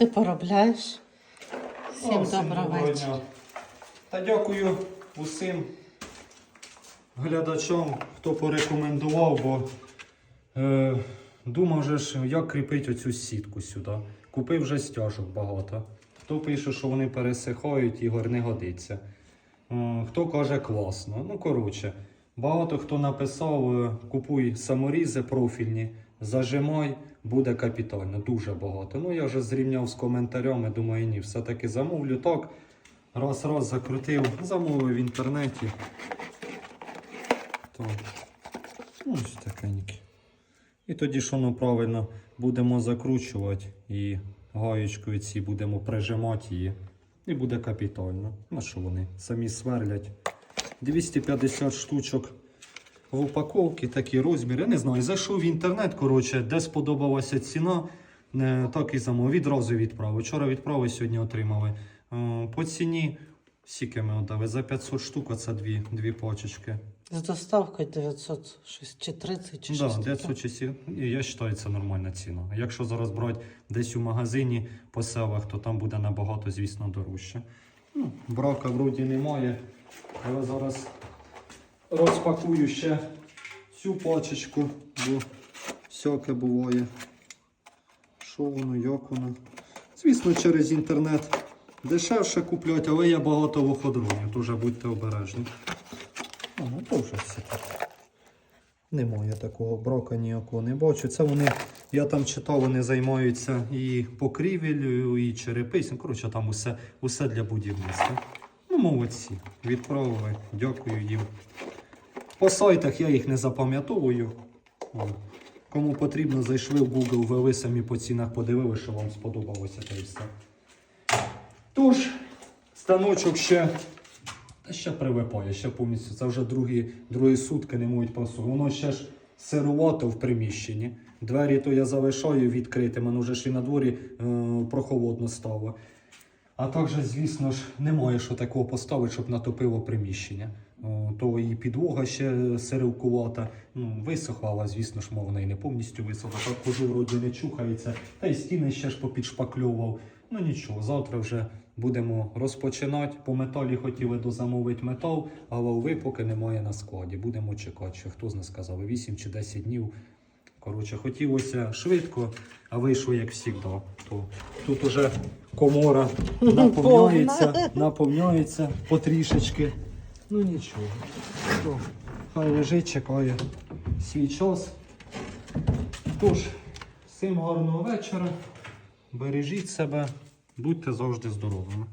Ти поробляєш? Всім доброго вечора. Та дякую усім глядачам, хто порекомендував, бо е, думав же ж, як кріпити оцю сітку сюди. Купив вже стяжок багато. Хто пише, що вони пересихають, Ігор не годиться. Е, хто каже класно. Ну, коротше, багато хто написав, е, купуй саморізи профільні, зажимай, буде капітально, дуже багато. Ну я вже зрівняв з коментарями, думаю, ні, все-таки замовлю так. Раз, раз закрутив, замовив в інтернеті. Так. Ну, ось такенькі. І тоді, що ну правильно, будемо закручувати і гаєчкою ці будемо прижимати її. І буде капітально. На що вони? Самі сверлять. 250 штучок в упаковці, такі розміри. Я не знаю, зайшов в інтернет, коротше, де сподобалася ціна, е, так і замовив. Відразу відправив. Вчора відправив, сьогодні отримали. Е, По ціні, скільки ми отдали? За 500 штук, це дві, дві пачечки. З доставкою 906 чи 30 чи Да, щось 900 часів. Я вважаю, це нормальна ціна. Якщо зараз брати десь у магазині по селах, то там буде набагато, звісно, дорожче. Ну, брака вроді немає. Але зараз розпакую ще цю пачечку, бо всяке буває. Що воно, як воно. Звісно, через інтернет дешевше куплять, але є багато виходронів, вже будьте обережні. А, ну то вже все таке. Немає такого брока ніякого не бачу. Це вони, я там читав, вони займаються і покрівелю, і черепицем. Коротше, там усе, усе для будівництва. Ну, молодці. Відправили. Дякую їм. По сайтах я їх не запам'ятовую. Кому потрібно, зайшли в Google, ввели самі по цінах, подивилися, що вам сподобалося та й все. Тож, станочок ще та ще прилипає, ще повністю. Це вже другі, другі сутки не можуть просувати. Воно ще ж сирувато в приміщенні. Двері то я залишаю відкритими, воно вже ж і на дворі е, прохолодно стало. А також, звісно ж, немає що такого поставити, щоб натопило приміщення. То і підлога ще сирилкувата. Ну, висохла, але, звісно ж, мов вона і не повністю висохла. Так хожу, вроді не чухається. Та й стіни ще ж попідшпакльовував. Ну нічого, завтра вже будемо розпочинати. По металі хотіли дозамовити метал, але уви поки немає на складі. Будемо чекати, що хто з нас сказав, 8 чи 10 днів. Коротше, хотілося швидко, а вийшло як завжди. То тут уже комора наповнюється, наповнюється потрішечки. Ну нічого. То, хай лежить, чекає свій час. Тож, всім гарного вечора. Бережіть себе, будьте завжди здоровими.